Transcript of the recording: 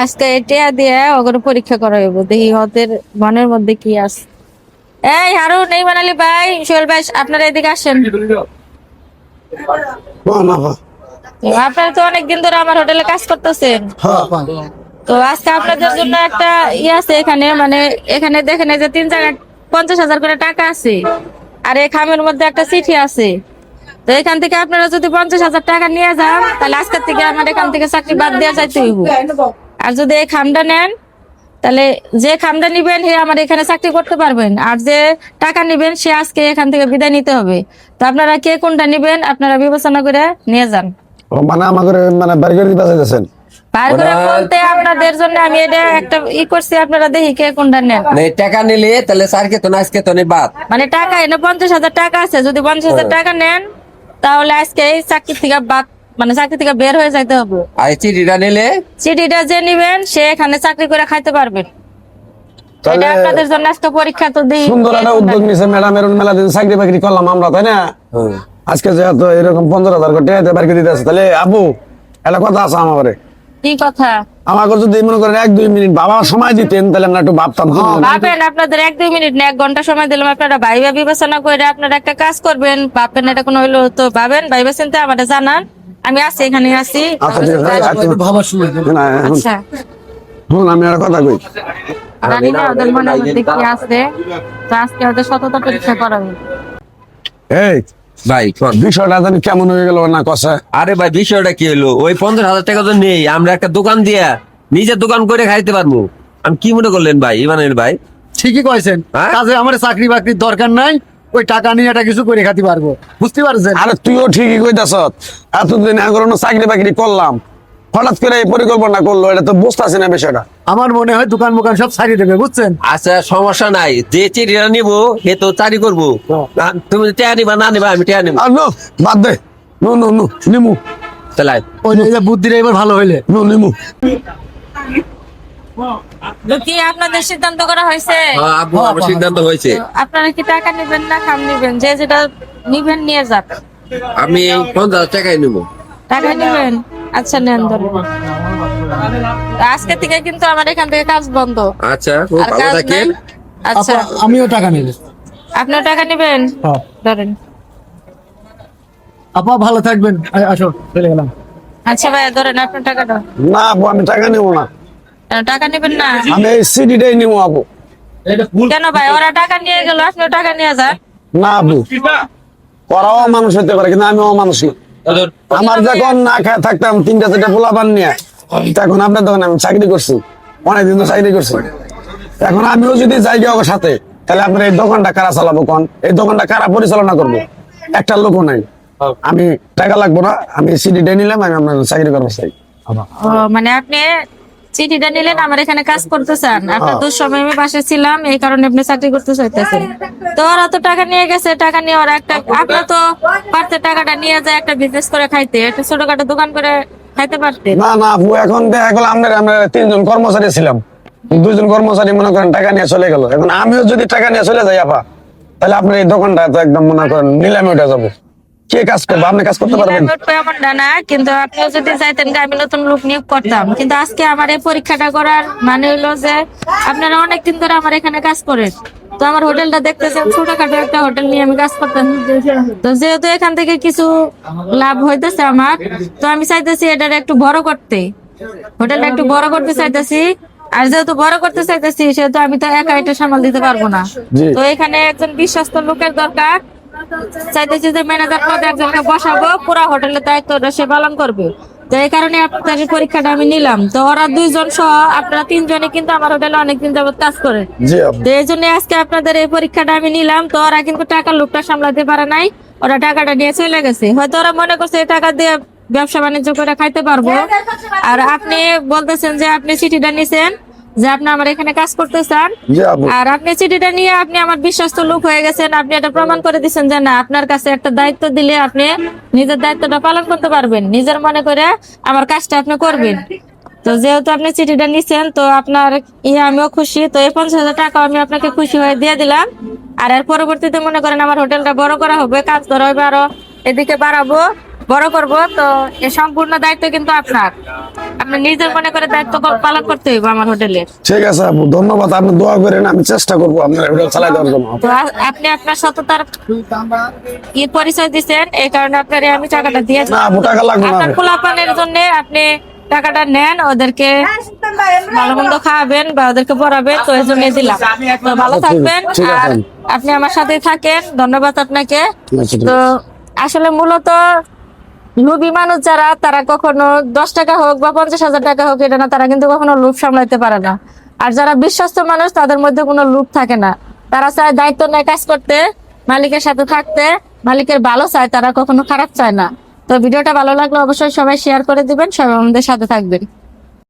আজকে এটা দিয়ে ওগুলো পরীক্ষা করাইব দেখি ওদের মনের মধ্যে কি আছে। এই হারুন নেই বানালি ভাই সোহেল ভাই আপনারা এদিকে আসেন। আপনারা তো অনেকদিন ধরে আমার হোটেলে কাজ করতেছেন। তো আজকে আপনাদের জন্য একটা ই আছে এখানে মানে এখানে দেখেন যে তিন জায়গায় পঞ্চাশ হাজার করে টাকা আছে। আর এই খামের মধ্যে একটা চিঠি আছে। তো এখান থেকে আপনারা যদি পঞ্চাশ হাজার টাকা নিয়ে যান তাহলে আজকের থেকে আমার এখান থেকে চাকরি বাদ দেওয়া যাইতে হইব। আর যদি এই খামটা নেন তাহলে যে খামটা নিবেন সে আমার এখানে চাকরি করতে পারবেন। আর যে টাকা নিবেন সে আজকে এখান থেকে বিদায় নিতে হবে। তো আপনারা কে কোনটা নিবেন আপনারা বিবেচনা করে নিয়ে যান। মানে আমাদের মানে দিতে চাইতেছেন বলতে আপনাদের জন্য আমি এটা একটা ই করছি আপনারা দেখি কে কোনটা নেন। মানে টাকা নিলে তাহলে স্যারকে তো আজকে তো বাদ। মানে টাকা এনে পঞ্চাশ হাজার টাকা আছে। যদি পঞ্চাশ হাজার টাকা নেন তাহলে আজকে এই চাকরি থেকে বাদ মানে চাকরি থেকে বের হয়ে যাইতে হবে। আর এই চিঠিটা নিলে? চিঠিটা যে নিবেন সে এখানে চাকরি করে খাইতে পারবেন এটা আপনাদের জন্য আজকে পরীক্ষা তো দিই। সুন্দর একটা উদ্যোগ নিছে ম্যাডাম এরকম মেলা দিন চাকরি বাকরি করলাম আমরা তাই না? আজকে যেহেতু এরকম পনেরো হাজার করে টাকা বাড়ি দিতে আছে তাহলে আবু একটা কথা আছে আমার। কি কথা? আমাকে যদি মনে করেন এক দুই মিনিট বাবা সময় দিতেন তাহলে আমরা একটু ভাবতাম ভাবেন আপনাদের এক দুই মিনিট না এক ঘণ্টা সময় দিলাম আপনারা ভাইবা বিবেচনা করে আপনারা একটা কাজ করবেন। ভাববেন এটা কোনো হইল তো ভাবেন ভাইবা চিন্তা আমাদের জানান। আমি আছি এখানে আছি আচ্ছা আচ্ছা, ভাবার সময় আচ্ছা। আমি একটা কথা কই। জানি না ওদের মনের মধ্যে কি আছে তো আজকে ওদের সততা পরীক্ষা করাবে। এই ভাই? বিষয়টা জানি কেমন হয়ে গেল না কষা। আরে ভাই বিষয়টা কি হলো? ওই পঞ্চাশ হাজার টাকা তো নেই আমরা একটা দোকান দিয়া নিজের দোকান করে খাইতে পারব। আমি কি মনে করলেন ভাই ইমানের ভাই? ঠিকই কয়েছেন হ্যাঁ? কাজে আমার চাকরি বাকরির দরকার নাই ওই টাকা নিয়ে এটা কিছু করে খাতে পারব। বুঝতে পারছেন? আরে তুইও ঠিকই কইতাছ। এতদিন এখন চাকরি বাকরি করলাম। হঠাৎ করে এই পরিকল্পনা করল এটা তো বুঝতেছি না বিষয়টা। আমার মনে হয় দোকান মোকান সব ছাড়িয়ে দেবে বুঝছেন? আচ্ছা সমস্যা নাই। যে চিঠিটা নিবো সে তো চারি করব। না, তুমি টেয়া নিবা না নিবা আমি টেয়া নিবো। বাদ দে। নো নো নো নিমু। তাহলে ওই যে বুদ্ধিটা এবার ভালো হইলে। নো নিমু। কি আপনাদের সিদ্ধান্ত করা হয়েছে? হ্যাঁ, আমার সিদ্ধান্ত হয়েছে। আপনারা কি টাকা নেবেন না খাম নেবেন? যে যেটা নিবেন নিয়ে যান আমি পঞ্চাশ হাজার টাকাই নিবো। টাকা নেবেন? আচ্ছা নেন ধরুন। আজকে থেকে কিন্তু আমার এখান থেকে কাজ বন্ধ। আচ্ছা খুব ভালো থাকেন আচ্ছা। আমিও টাকা নেব। আপনার টাকা নেবেন? হ্যাঁ। ধরেন। আপা ভালো থাকবেন। আসো চলে গেলাম। আচ্ছা ভাইয়া ধরেন আপনার টাকাটা। না আপু আমি টাকা নিবো না। টাকা নেবেন না? আমি এই সিডিটাই নিবো আপু। কেন ভাই ওরা টাকা নিয়ে গেল আপনিও টাকা নিয়ে যান। না আপু। ওরাও মানুষ হতে পারে কিন্তু আমিও মানুষ না। আমার যখন না খায় থাকতাম তিনটা চারটা পোলা পান নিয়ে। তখন আপনার দোকানে আমি চাকরি করছি। অনেকদিন তো চাকরি করছি। এখন আমিও যদি যাই গিয়ে ওর সাথে তাহলে আপনার এই দোকানটা কারা চালাবো কোন? এই দোকানটা কারা পরিচালনা করব? একটা লোকও নাই। আমি টাকা লাগবো না আমি সিডিটা নিলাম আমি আপনার চাকরি করব চাই মানে আপনি চিঠিটা নিলেন আমার এখানে কাজ করতে চান আপনার দুঃসময় আমি পাশে ছিলাম এই কারণে আপনি চাকরি করতে চাইতেছেন। তো ওরা তো টাকা নিয়ে গেছে টাকা নিয়ে ওরা একটা আপনার তো পারতে টাকাটা নিয়ে যায় একটা বিজনেস করে খাইতে একটা ছোটখাটো দোকান করে খাইতে পারতেন। না না আপু এখন দেখা গেল আমরা আমরা তিনজন কর্মচারী ছিলাম। দুজন কর্মচারী মনে করেন টাকা নিয়ে চলে গেল। এখন আমিও যদি টাকা নিয়ে চলে যাই আপা তাহলে আপনার এই দোকানটা তো একদম মনে করেন নিলামে উঠে যাব। কে কাজ করব? আপনি কাজ করতে পারবেন? এমনটা না কিন্তু আপনিও যদি চাইতেন আমি নতুন লোক নিয়োগ করতাম। কিন্তু আজকে আমার এই পরীক্ষাটা করার মানে হইল যে আপনারা অনেকদিন ধরে আমার এখানে কাজ করেন। তো আমার হোটেলটা দেখতেছেন ছোটখাটো একটা হোটেল নিয়ে আমি কাজ করতাম। তো যেহেতু এখান থেকে কিছু লাভ হইতেছে আমার তো আমি চাইতেছি এটার একটু বড় করতে। হোটেলটা একটু বড় করতে চাইতেছি। আর যেহেতু বড় করতে চাইতেছি সেহেতু আমি তো একা এটা সামাল দিতে পারব না। তো এখানে একজন বিশ্বস্ত লোকের দরকার। চাইতেছি যে ম্যানেজার পদে একজনকে বসাবো পুরো হোটেলের দায়িত্বটা সে পালন করবে। তো এই কারণে আপনাদের পরীক্ষাটা আমি নিলাম। তো ওরা দুইজন সহ আপনারা তিনজনে কিন্তু আমার হোটেলে অনেকদিন যাবত কাজ করে। তো এই জন্য আজকে আপনাদের এই পরীক্ষাটা আমি নিলাম। তো ওরা কিন্তু টাকার লোকটা সামলাতে পারে নাই। ওরা টাকাটা নিয়ে চলে গেছে। হয়তো ওরা মনে করছে এই টাকা দিয়ে ব্যবসা বাণিজ্য করে খাইতে পারব। আর আপনি বলতেছেন যে আপনি চিঠিটা নিছেন। যে আপনি আমার এখানে কাজ করতে চান আর আপনি চিঠিটা নিয়ে আপনি আমার বিশ্বস্ত লোক হয়ে গেছেন আপনি এটা প্রমাণ করে দিচ্ছেন যে না আপনার কাছে একটা দায়িত্ব দিলে আপনি নিজের দায়িত্বটা পালন করতে পারবেন। নিজের মনে করে আমার কাজটা আপনি করবেন। তো যেহেতু আপনি চিঠিটা নিছেন তো আপনার ইয়ে আমিও খুশি। তো এই পঞ্চাশ হাজার টাকা আমি আপনাকে খুশি হয়ে দিয়ে দিলাম। আর এর পরবর্তীতে মনে করেন আমার হোটেলটা বড় করা হবে কাজ করা হবে আরও এদিকে বাড়াবো বড় করব। তো এই সম্পূর্ণ দায়িত্ব কিন্তু আপনার। আপনি নিজের মনে করে দায়িত্ব পালন করতে হইব আমার হোটেলের ঠিক আছে আপু ধন্যবাদ আপনি দোয়া করেন আমি চেষ্টা করব আপনার হোটেল চালাই দেওয়ার জন্য। আপনি আপনার সততার ই পরিচয় এই কারণে আপনার আমি টাকাটা দিয়েছি না আপু টাকা লাগবে না আপনার পোলাপানের জন্য আপনি টাকাটা নেন ওদেরকে ভালো মন্দ খাওয়াবেন বা ওদেরকে পড়াবেন তো এই জন্য দিলাম। তো ভালো থাকবেন ঠিক আর আপনি আমার সাথে থাকেন ধন্যবাদ আপনাকে। তো আসলে মূলত লোভী মানুষ যারা, তারা কখনো দশ টাকা হোক বা পঞ্চাশ হাজার টাকা হোক, এটা না, তারা কিন্তু কখনো লোভ সামলাইতে পারে না। আর যারা বিশ্বস্ত মানুষ, তাদের মধ্যে কোনো লোভ থাকে না। তারা চায় দায়িত্ব নেয় কাজ করতে, মালিকের সাথে থাকতে, মালিকের ভালো চায়, তারা কখনো খারাপ চায় না। তো ভিডিওটা ভালো লাগলে অবশ্যই সবাই শেয়ার করে দিবেন, সবাই আমাদের সাথে থাকবেন।